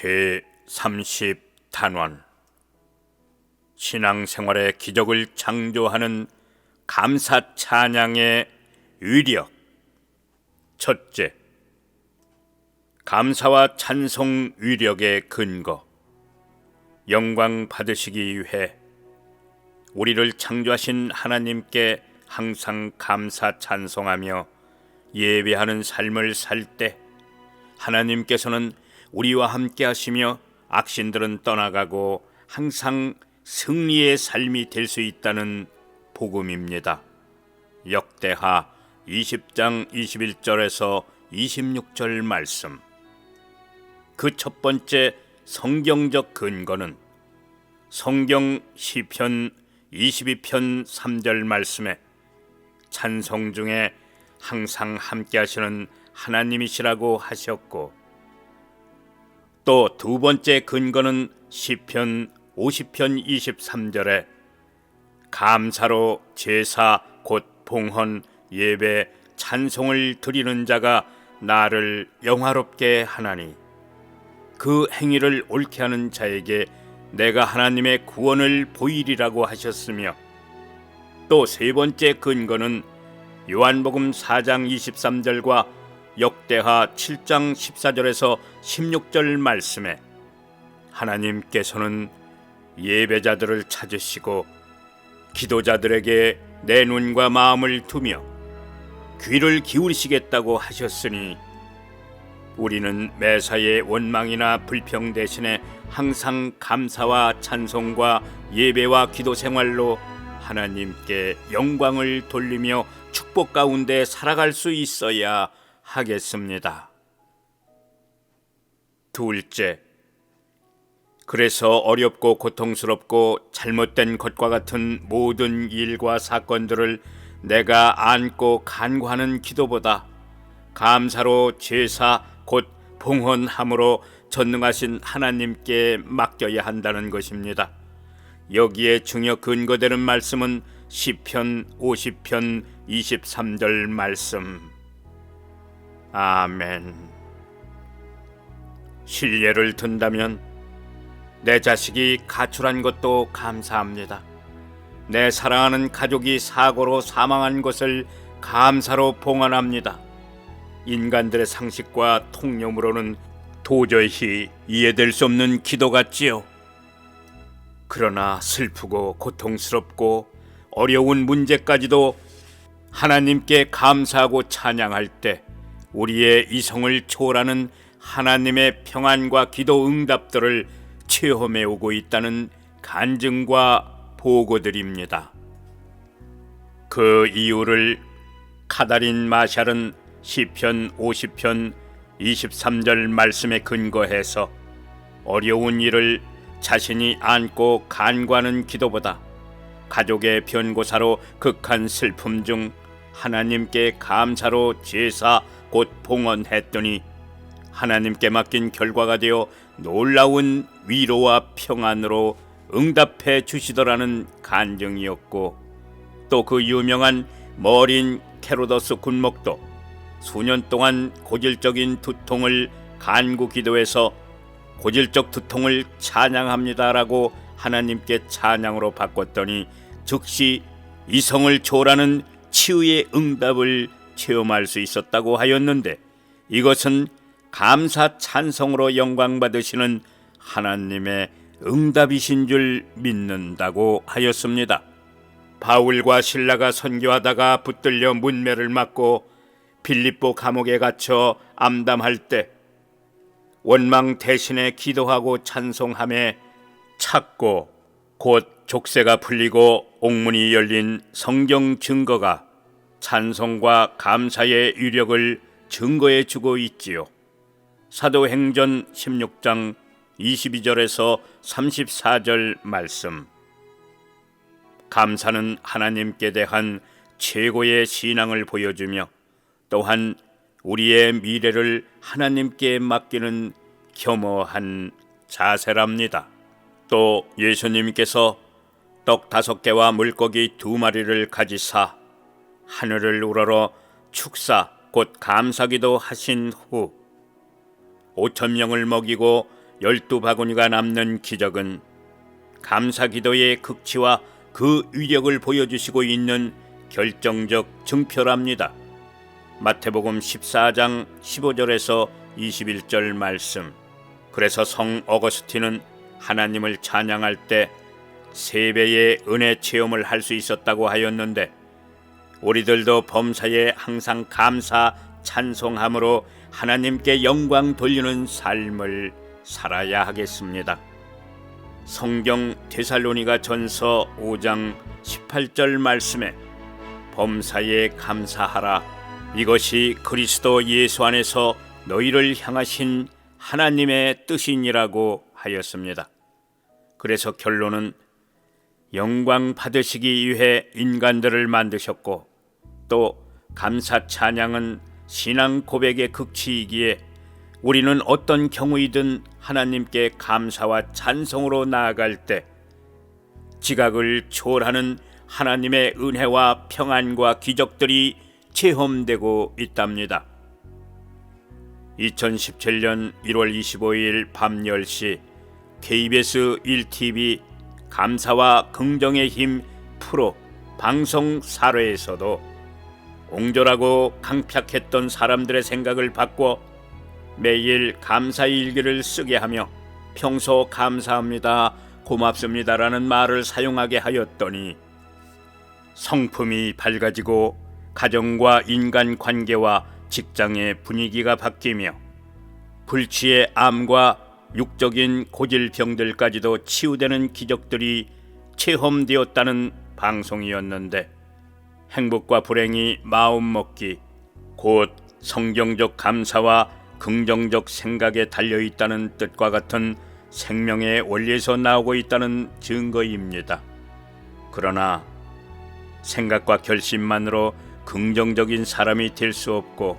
제 30단원. 신앙생활의 기적을 창조하는 감사 찬양의 위력. 첫째 감사와 찬송 위력의 근거. 영광 받으시기 위해 우리를 창조하신 하나님께 항상 감사 찬송하며 예배하는 삶을 살 때 하나님께서는 우리와 함께 하시며 악신들은 떠나가고 항상 승리의 삶이 될 수 있다는 복음입니다. 역대하 20장 21절에서 26절 말씀. 그 첫 번째 성경적 근거는 성경 시편 22편 3절 말씀에 찬송 중에 항상 함께 하시는 하나님이시라고 하셨고 또 두 번째 근거는 시편 50편 23절에 감사로 제사 곧 봉헌 예배 찬송을 드리는 자가 나를 영화롭게 하나니 그 행위를 옳게 하는 자에게 내가 하나님의 구원을 보이리라고 하셨으며 또 세 번째 근거는 요한복음 4장 23절과 역대하 7장 14절에서 16절 말씀에 하나님께서는 예배자들을 찾으시고 기도자들에게 내 눈과 마음을 두며 귀를 기울이시겠다고 하셨으니 우리는 매사의 원망이나 불평 대신에 항상 감사와 찬송과 예배와 기도 생활로 하나님께 영광을 돌리며 축복 가운데 살아갈 수 있어야 하겠습니다. 둘째, 그래서 어렵고 고통스럽고 잘못된 것과 같은 모든 일과 사건들을 내가 안고 간구하는 기도보다 감사로 제사 곧 봉헌함으로 전능하신 하나님께 맡겨야 한다는 것입니다. 여기에 중요 근거되는 말씀은 시편 50편 23절 말씀. 아멘. 신뢰를 든다면 내 자식이 가출한 것도 감사합니다. 내 사랑하는 가족이 사고로 사망한 것을 감사로 봉헌합니다. 인간들의 상식과 통념으로는 도저히 이해될 수 없는 기도 같지요. 그러나 슬프고 고통스럽고 어려운 문제까지도 하나님께 감사하고 찬양할 때 우리의 이성을 초월하는 하나님의 평안과 기도 응답들을 체험해 오고 있다는 간증과 보고드립니다. 그 이유를 카다린 마샬은 시편 50편 23절 말씀에 근거해서 어려운 일을 자신이 안고 간과하는 기도보다 가족의 변고사로 극한 슬픔 중 하나님께 감사로 제사 곧 봉헌했더니 하나님께 맡긴 결과가 되어 놀라운 위로와 평안으로 응답해 주시더라는 간증이었고 또 그 유명한 머린 캐로더스 군목도 수년 동안 고질적인 두통을 간구 기도해서 고질적 두통을 찬양합니다라고 하나님께 찬양으로 바꿨더니 즉시 이성을 초월하는 치유의 응답을 체험할 수 있었다고 하였는데 이것은 감사 찬성으로 영광 받으시는 하나님의 응답이신 줄 믿는다고 하였습니다. 바울과 신라가 선교하다가 붙들려 문매를 맞고 빌립보 감옥에 갇혀 암담할 때 원망 대신에 기도하고 찬송함에 찾고 곧 족쇄가 풀리고 옥문이 열린 성경 증거가 찬송과 감사의 위력을 증거해 주고 있지요. 사도행전 16장 22절에서 34절 말씀. 감사는 하나님께 대한 최고의 신앙을 보여주며 또한 우리의 미래를 하나님께 맡기는 겸허한 자세랍니다. 또 예수님께서 떡 다섯 개와 물고기 두 마리를 가지사 하늘을 우러러 축사 곧 감사기도 하신 후 오천 명을 먹이고 열두 바구니가 남는 기적은 감사 기도의 극치와 그 위력을 보여주시고 있는 결정적 증표랍니다. 마태복음 14장 15절에서 21절 말씀. 그래서 성 어거스틴은 하나님을 찬양할 때 세 배의 은혜 체험을 할 수 있었다고 하였는데 우리들도 범사에 항상 감사 찬송함으로 하나님께 영광 돌리는 삶을 살아야 하겠습니다. 성경 데살로니가 전서 5장 18절 말씀에 범사에 감사하라 이것이 그리스도 예수 안에서 너희를 향하신 하나님의 뜻이니라고 하였습니다. 그래서 결론은 영광 받으시기 위해 인간들을 만드셨고 또 감사 찬양은 신앙 고백의 극치이기에 우리는 어떤 경우이든 하나님께 감사와 찬송으로 나아갈 때 지각을 초월하는 하나님의 은혜와 평안과 기적들이 체험되고 있답니다. 2017년 1월 25일 밤 10시 KBS 1TV 감사와 긍정의 힘 프로 방송 사례에서도 옹졸하고 강팍했던 사람들의 생각을 바꿔 매일 감사 일기를 쓰게 하며 평소 감사합니다, 고맙습니다라는 말을 사용하게 하였더니 성품이 밝아지고 가정과 인간 관계와 직장의 분위기가 바뀌며 불치의 암과 육적인 고질병들까지도 치유되는 기적들이 체험되었다는 방송이었는데 행복과 불행이 마음 먹기 곧 성경적 감사와 긍정적 생각에 달려 있다는 뜻과 같은 생명의 원리에서 나오고 있다는 증거입니다. 그러나 생각과 결심만으로 긍정적인 사람이 될 수 없고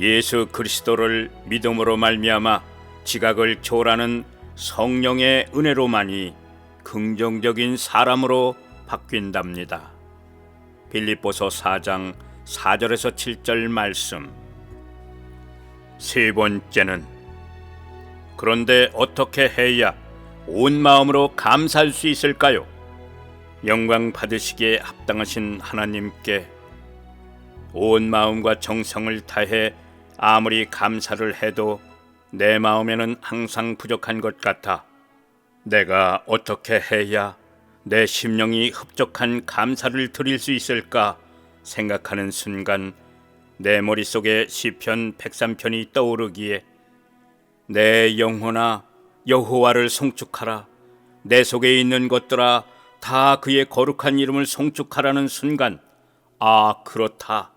예수 그리스도를 믿음으로 말미암아 지각을 초월하는 성령의 은혜로만이 긍정적인 사람으로 바뀐답니다. 빌립보서 4장 4절에서 7절 말씀. 세 번째는 그런데 어떻게 해야 온 마음으로 감사할 수 있을까요? 영광 받으시기에 합당하신 하나님께 온 마음과 정성을 다해 아무리 감사를 해도 내 마음에는 항상 부족한 것 같아. 내가 어떻게 해야 내 심령이 흡족한 감사를 드릴 수 있을까 생각하는 순간 내 머릿속에 시편 103편이 떠오르기에 내 영혼아 여호와를 송축하라. 내 속에 있는 것들아 다 그의 거룩한 이름을 송축하라는 순간 아 그렇다.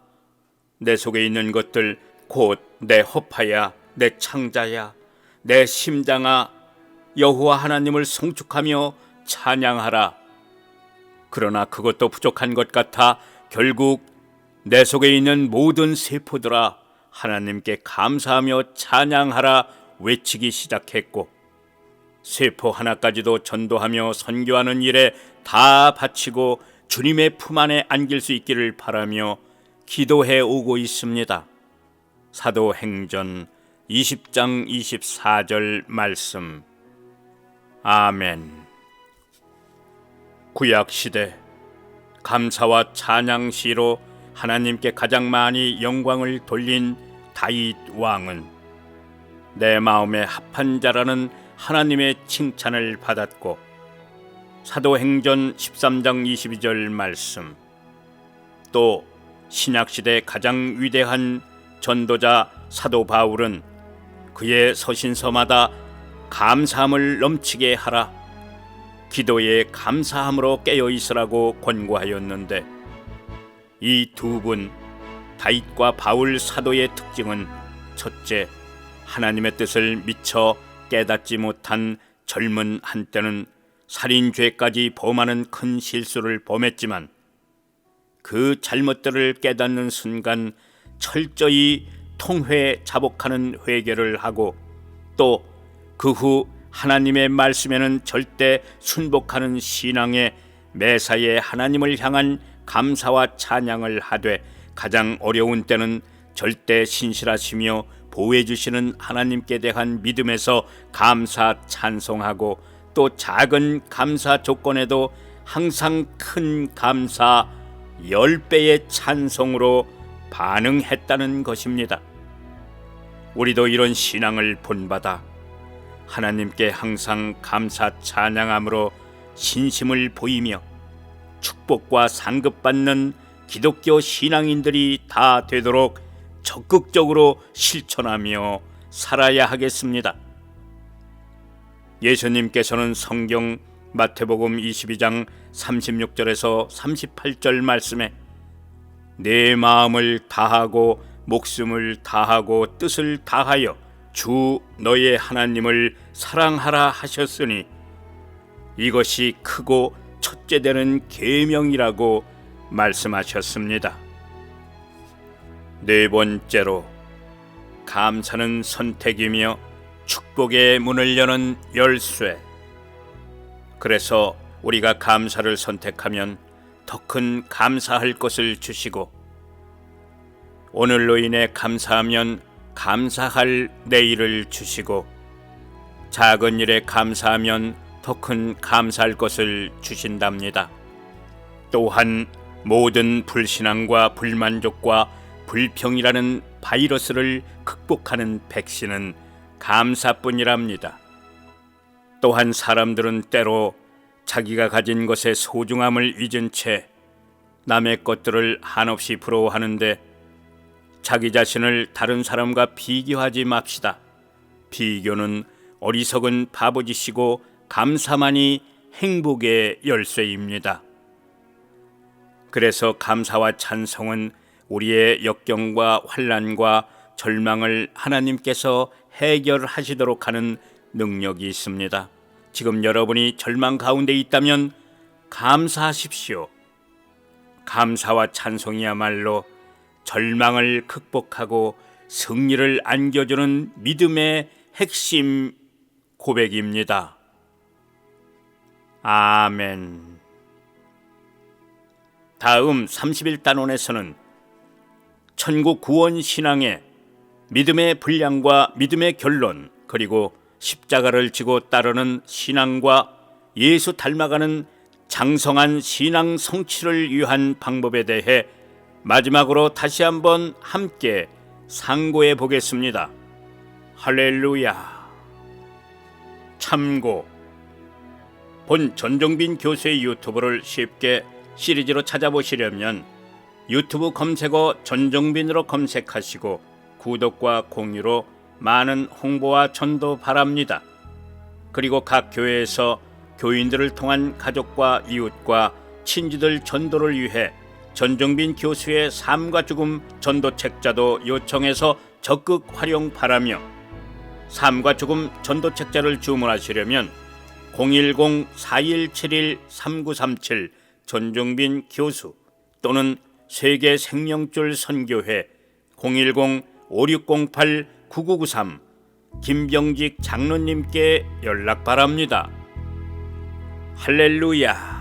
내 속에 있는 것들 곧 내 허파야 내 창자야 내 심장아 여호와 하나님을 송축하며 찬양하라 그러나 그것도 부족한 것 같아 결국 내 속에 있는 모든 세포들아 하나님께 감사하며 찬양하라 외치기 시작했고 세포 하나까지도 전도하며 선교하는 일에 다 바치고 주님의 품 안에 안길 수 있기를 바라며 기도해 오고 있습니다. 사도행전 20장 24절 말씀. 아멘. 구약 시대 감사와 찬양 시로 하나님께 가장 많이 영광을 돌린 다윗 왕은 내 마음에 합한 자라는 하나님의 칭찬을 받았고 사도행전 13장 22절 말씀 또 신약 시대 가장 위대한 전도자 사도 바울은 그의 서신서마다 감사함을 넘치게 하라 기도에 감사함으로 깨어 있으라고 권고하였는데 이 두 분 다윗과 바울 사도의 특징은 첫째 하나님의 뜻을 미처 깨닫지 못한 젊은 한때는 살인죄까지 범하는 큰 실수를 범했지만 그 잘못들을 깨닫는 순간 철저히 통회 자복하는 회개를 하고 또 그 후 하나님의 말씀에는 절대 순복하는 신앙에 매사에 하나님을 향한 감사와 찬양을 하되 가장 어려운 때는 절대 신실하시며 보호해 주시는 하나님께 대한 믿음에서 감사 찬송하고 또 작은 감사 조건에도 항상 큰 감사 열 배의 찬송으로 반응했다는 것입니다. 우리도 이런 신앙을 본받아 하나님께 항상 감사 찬양함으로 신심을 보이며 축복과 상급받는 기독교 신앙인들이 다 되도록 적극적으로 실천하며 살아야 하겠습니다. 예수님께서는 성경 마태복음 22장 36절에서 38절 말씀에 내 마음을 다하고 목숨을 다하고 뜻을 다하여 주 너의 하나님을 사랑하라 하셨으니 이것이 크고 첫째 되는 계명이라고 말씀하셨습니다. 네 번째로 감사는 선택이며 축복의 문을 여는 열쇠. 그래서 우리가 감사를 선택하면 더 큰 감사할 것을 주시고 오늘로 인해 감사하면 감사할 내일을 주시고 작은 일에 감사하면 더 큰 감사할 것을 주신답니다. 또한 모든 불신앙과 불만족과 불평이라는 바이러스를 극복하는 백신은 감사뿐이랍니다. 또한 사람들은 때로 자기가 가진 것의 소중함을 잊은 채 남의 것들을 한없이 부러워하는데 자기 자신을 다른 사람과 비교하지 맙시다. 비교는 어리석은 바보짓이고 감사만이 행복의 열쇠입니다. 그래서 감사와 찬송은 우리의 역경과 환란과 절망을 하나님께서 해결하시도록 하는 능력이 있습니다. 지금 여러분이 절망 가운데 있다면 감사하십시오. 감사와 찬송이야말로 절망을 극복하고 승리를 안겨주는 믿음의 핵심 고백입니다. 아멘. 다음 31단원에서는 천국 구원 신앙의 믿음의 분량과 믿음의 결론 그리고 십자가를 지고 따르는 신앙과 예수 닮아가는 장성한 신앙 성취를 위한 방법에 대해 마지막으로 다시 한번 함께 상고해 보겠습니다. 할렐루야. 참고 본 전종빈 교수의 유튜브를 쉽게 시리즈로 찾아보시려면 유튜브 검색어 전종빈으로 검색하시고 구독과 공유로 많은 홍보와 전도 바랍니다. 그리고 각 교회에서 교인들을 통한 가족과 이웃과 친지들 전도를 위해 전종빈 교수의 삶과 죽음 전도 책자도 요청해서 적극 활용 바라며 삶과 죽음 전도 책자를 주문하시려면 010-4171-3937 전종빈 교수 또는 세계 생명줄 선교회 010-5608-9993 김병직 장로님께 연락 바랍니다. 할렐루야.